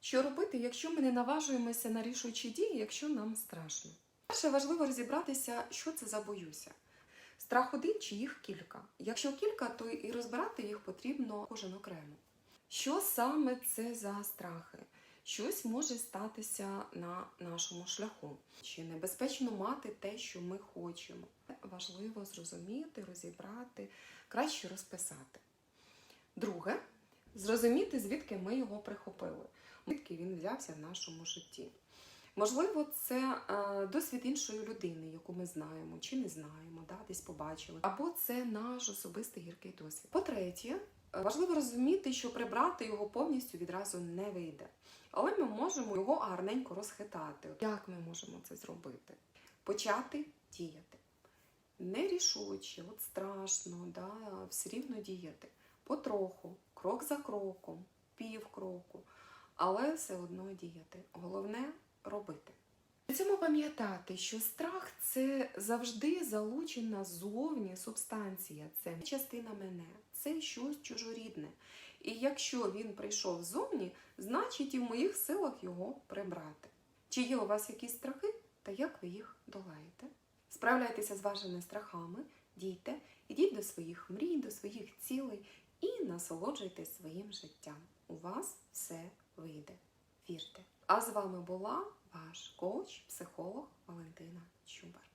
Що робити, якщо ми не наважуємося на рішучі дії, якщо нам страшно? Перше важливо розібратися, що це за боюся. Страх один чи їх кілька. Якщо кілька, то і розбирати їх потрібно кожен окремо. Що саме це за страхи? Щось може статися на нашому шляху. Чи небезпечно мати те, що ми хочемо? Важливо зрозуміти, розібрати, краще розписати. Друге, зрозуміти, звідки ми його прихопили, звідки він взявся в нашому житті. Можливо, це е, досвід іншої людини, яку ми знаємо чи не знаємо, да, десь побачили, або це наш особистий гіркий досвід. По-третє, е, важливо розуміти, що прибрати його повністю відразу не вийде. Але ми можемо його гарненько розхитати. Як ми можемо це зробити? Почати діяти. Нерішуче, от страшно, да, все рівно діяти. Потроху, крок за кроком, пів кроку, але все одно діяти. Головне робити. При цьому пам'ятати, що страх це завжди залучена ззовні субстанція, це частина мене, це щось чужорідне. І якщо він прийшов ззовні, значить і в моїх силах його прибрати. Чи є у вас якісь страхи, та як ви їх долаєте? Справляйтеся з вашими страхами, дійте, ідіть до своїх мрій, до своїх цілей насолоджуйтесь своїм життям. У вас все вийде. Вірте. А з вами була ваш коуч, психолог Валентина Чубар.